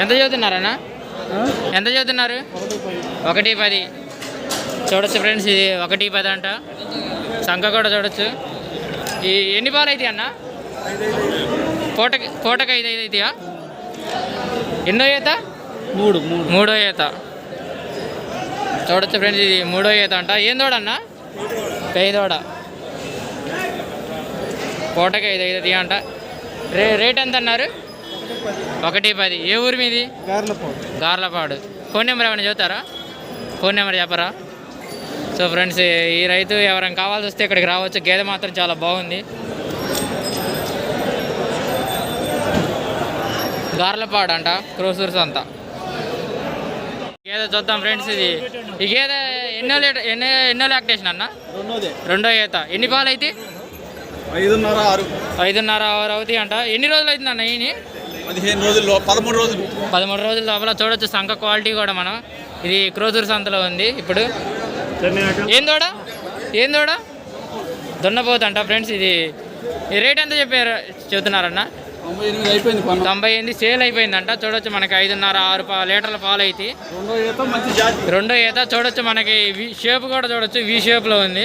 ఎంత చదువుతున్నారన్నా? ఎంత చదువుతున్నారు? ఒకటి పది. చూడొచ్చు ఫ్రెండ్స్ ఇది ఒకటి పది అంట. సంఖ కూడా చూడొచ్చు. ఈ ఎన్ని పాలు అయితే అన్న? పూటకి పూటకి ఐదు ఐదు అవుతాయా ఎన్నో ఈత? మూడు మూడు. ఈత. చూడొచ్చు ఫ్రెండ్స్ ఇది మూడో ఈత అంట. ఏం తోడన్నా పెయ్యి తోడ పూటకి ఐదు ఐదు అవుతాయా అంట. రే రేట్ ఎంత అన్నారు? ఒకటి పది. ఏ ఊరు మీది? గార్లపాడు. గార్లపాడు. ఫోన్ నెంబర్ ఏమైనా చెబుతారా? ఫోన్ నెంబర్ చెప్పరా? సో ఫ్రెండ్స్ ఈ రైతు ఎవరైనా కావాల్సి వస్తే ఇక్కడికి రావచ్చు. గేదె మాత్రం చాలా బాగుంది. గార్లపాడు అంట క్రోసూర్స్ అంతా గేదె చూద్దాం ఫ్రెండ్స్ ఇది. ఈ గేదె ఎన్నో లీటర్ ఎన్నో ఎన్నో లాక్టేషన్ అన్న? రెండో ఈత. ఎన్ని పాలు అయితే ఐదున్నర ఆరు. ఐదున్నర ఆరు అవుతాయి అంట. ఎన్ని రోజులు అవుతుంది అన్న ఈయన? పదిహేను రోజుల్లో పదమూడు రోజులు. పదమూడు రోజుల లోపల చూడొచ్చు సంఖ క్వాలిటీ కూడా మనం. ఇది క్రోజూర్ సంతలో ఉంది ఇప్పుడు. ఏం దూడ? ఏం దూడ? దున్నపోతంట ఫ్రెండ్స్ ఇది. రేట్ ఎంత చెప్పారు చెబుతున్నారన్న? తొంభై ఎనిమిది సేల్ అయిపోయిందంట. చూడొచ్చు మనకి ఐదున్నర ఆరు లీటర్ల పాలు అయితే రెండో ఈత చూడొచ్చు మనకి వి షేప్ కూడా చూడొచ్చు. వి షేప్లో ఉంది.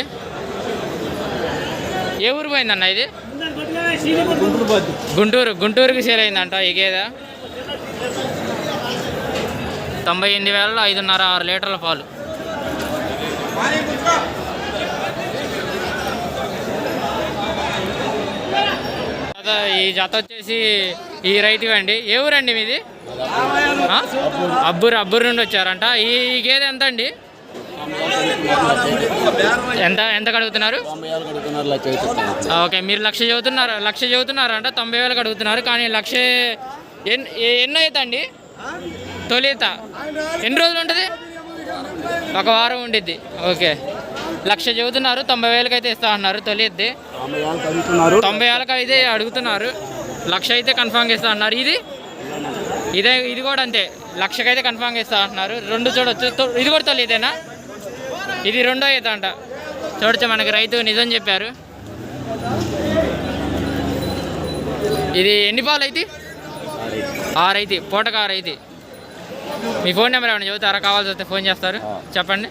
ఏ ఊరు పోయిందన్న ఇది? గుంటూరు. గుంటూరుకి సేల్ అయిందంట ఈ గేదె. తొంభై ఎనిమిది వేలలో ఐదున్నర ఆరు లీటర్ల పాలు. ఈ జత వచ్చేసి ఈ రైతు అండి. ఏ ఊరండి మీది? ఆ? అబ్బూరు అబ్బూరు నుండి వచ్చారంట. ఈ గేదె ఎంత అండి ఎంత ఎంత కడుగుతున్నారు? ఓకే మీరు లక్ష చదువుతున్నారు లక్ష చదువుతున్నారంట తొంభై వేలకు అడుగుతున్నారు. కానీ లక్ష ఎన్ ఎన్నో అవుతా అండి? తొలిత ఎన్ని రోజులు ఉంటుంది? ఒక వారం ఉండిద్ది. ఓకే. లక్ష చదువుతున్నారు తొంభై వేలకి అయితే ఇస్తా అన్నారు తొలిద్ది. తొంభై వేలకు అయితే అడుగుతున్నారు. లక్ష అయితే కన్ఫామ్గా ఇస్తా అన్నారు. ఇది? ఇదే ఇది కూడా అంతే. లక్షకైతే కన్ఫామ్గా ఇస్తా అంటున్నారు రెండు చూడొచ్చు. ఇది కూడా తొలిదేనా ఇది రెండో ఈత అంట. చూడొచ్చు మనకి రైతు నిజం చెప్పారు. ఇది ఎన్ని పాలు అయితే? ఆరు అయితే. పూటకు ఆరు అయితే. మీ ఫోన్ నెంబర్ ఏమైనా చెబుతారా? కావాల్సి వస్తే ఫోన్ చేస్తారు. చెప్పండి.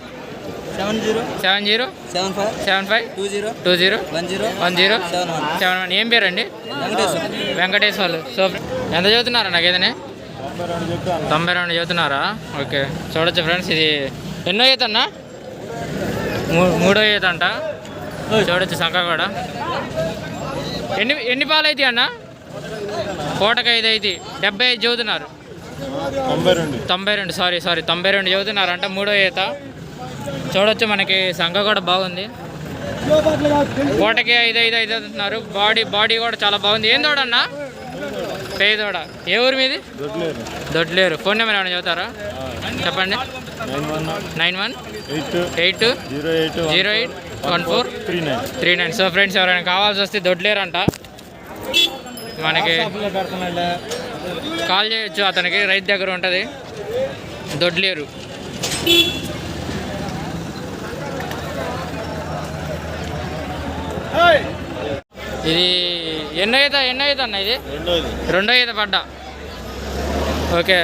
Seven zero. Seven zero. Seven five. Seven five. Two zero. Two zero. One zero. One zero. Seven one. Seven one. ఏం పేరండి? వెంకటేశ్వర. వెంకటేశ్వర్లు. సో ఎంత చదువుతున్నారా నాకు ఏదనే తొంభై రెండు చదువుతున్నారా? ఓకే. చూడొచ్చు ఫ్రెండ్స్ ఇది ఎన్నో ఈత అన్న? మూ- మూడో ఈత అంట. చూడొచ్చు సంఖ కూడా. ఎన్ని ఎన్ని పాలు అయితే అన్న? పూటకి ఐదు అయితే డెబ్బై ఐదు చదువుతున్నారు. తొంభై రెండు. తొంభై రెండు. Sorry sorry. తొంభై రెండు చదువుతున్నారు అంటే మూడో ఈత. చూడొచ్చు మనకి సంఖ కూడా బాగుంది. కోటకి ఐదు ఐదు ఐదు అవుతున్నారు బాడీ బాడీ కూడా చాలా బాగుంది. ఏం దోడ అన్న? పే తోడ ఏ ఊరు మీది? దొడ్లేరు. ఫోన్ నెంబర్ ఏమైనా చదువుతారా చెప్పండి. Nine one eight zero eight one four three nine. So friends ఎవరైనా కావాల్సి వస్తే దొడ్లేరంట. మనకి కాల్ చేయొచ్చు. అతనికి రైతు దగ్గర ఉంటుంది. దొడ్లేరు. ఇది ఎన్నో ఈత ఎన్నో ఈత అన్న ఇది? రెండో ఈత పడ్డా. ఓకే.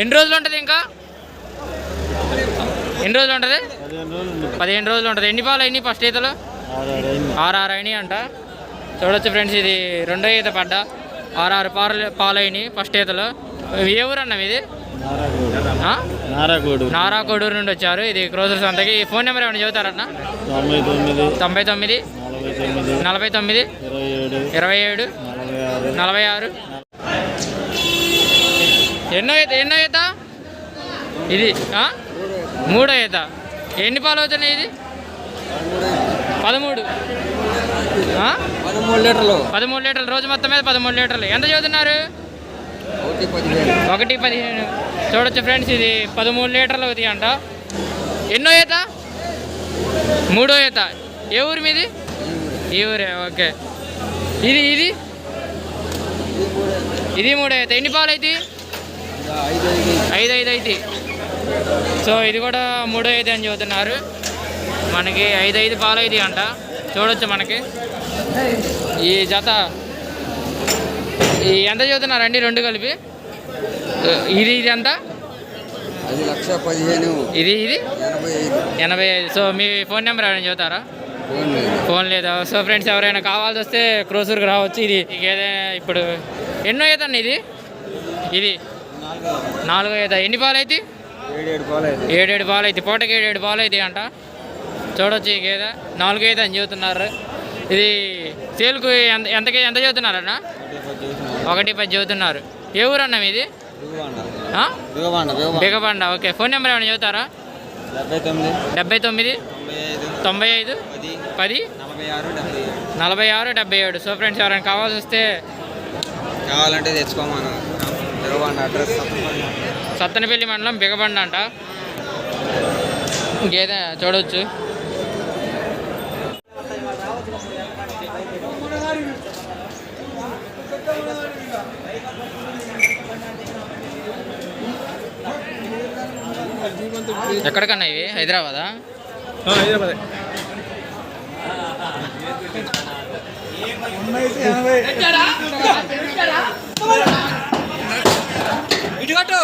ఎన్ని రోజులు ఉంటుంది ఇంకా? ఎన్ని రోజులు ఉంటుంది? పదిహేను రోజులు ఉంటుంది. ఎన్ని పాలు అయినాయి ఫస్ట్ ఈతలు? ఆరు అయినాయి. అంట. చూడొచ్చు ఫ్రెండ్స్ ఇది రెండో ఈత పడ్డా. ఆరు ఆరు పాలు పాలు అయినాయి ఫస్ట్ ఈతలు. ఏ ఊరు అన్న ఇది నారా కొడూరు నుండి వచ్చారు. ఇది క్రోజర్ సంతకి. ఈ ఫోన్ నెంబర్ ఏమైనా చెబుతారన్న తొంభై తొమ్మిది. తొంభై తొమ్మిది. నలభై తొమ్మిది. ఇరవై ఏడు. నలభై ఆరు. ఎన్నో ఎన్నో ఈత ఇది ఆ? మూడో ఈత ఎన్ని పాలు అవుతున్నాయి ఇది? పదమూడు. ఆ? పదమూడు లీటర్లు. పదమూడు లీటర్లు. రోజు మొత్తం మీద పదమూడు లీటర్లు. ఎంత చదువుతున్నారు? ఒకటి పదిహేను. చూడొచ్చు ఫ్రెండ్స్ ఇది పదమూడు లీటర్లు అవుతాయి అంట. ఎన్నో ఈత? మూడో ఈత. ఏ ఊరు మీది? ఈ ఊరే ఓకే. ఇది ఇది? ఇది మూడో ఈత. ఎన్ని పాలు అయితే? ఐదు ఐదు. అయితే సో ఇది కూడా మూడో ఐదు అని చెబుతున్నారు. మనకి ఐదు ఐదు పాలు అయితే అంట. చూడొచ్చు మనకి. ఈ జత ఎంత చదువుతున్నారండి రెండు కలిపి? ఇది ఇది ఎంత? అది లక్ష పదిహేను. ఇది ఇది? ఎనభై ఐదు. సో మీ ఫోన్ నెంబర్ ఎవరైనా చెబుతారా ఫోన్ లేదు. సో ఫ్రెండ్స్ ఎవరైనా కావాల్సి వస్తే క్రోసూర్కి రావచ్చు. ఇది ఏదైనా ఇప్పుడు ఎన్నో అవుతుంది ఇది? ఇది? నాలుగో అవుతా ఎన్ని పాలు అయితే? ఏడేడు పాలు అయితే. పూటకి ఏడేడు పాలు అయితే అంట. చూడొచ్చు ఈ గేదె. నాలుగు అయితే అని చెబుతున్నారు ఇది సేల్కు ఎంత ఎంతకి ఎంత చెబుతున్నారన్న ఒకటి పది చెబుతున్నారు ఏ ఊరు అన్న మీది? బిగబండ. ఓకే. ఫోన్ నెంబర్ ఏమైనా చెబుతారా? డెబ్బై తొమ్మిది తొంభై ఐదు పది నలభై ఆరు డెబ్బై ఏడు. సో ఫ్రెండ్స్ ఎవరైనా కావాల్సి వస్తే కావాలంటే తెచ్చుకోమను. అడ్రస్ సత్తనపల్లి మండలం బిగబండ అంట. గేదె చూడవచ్చు ఎక్కడికన్నా ఇవి? హైదరాబాదా? హైదరాబాద్. ఇటుకట్టు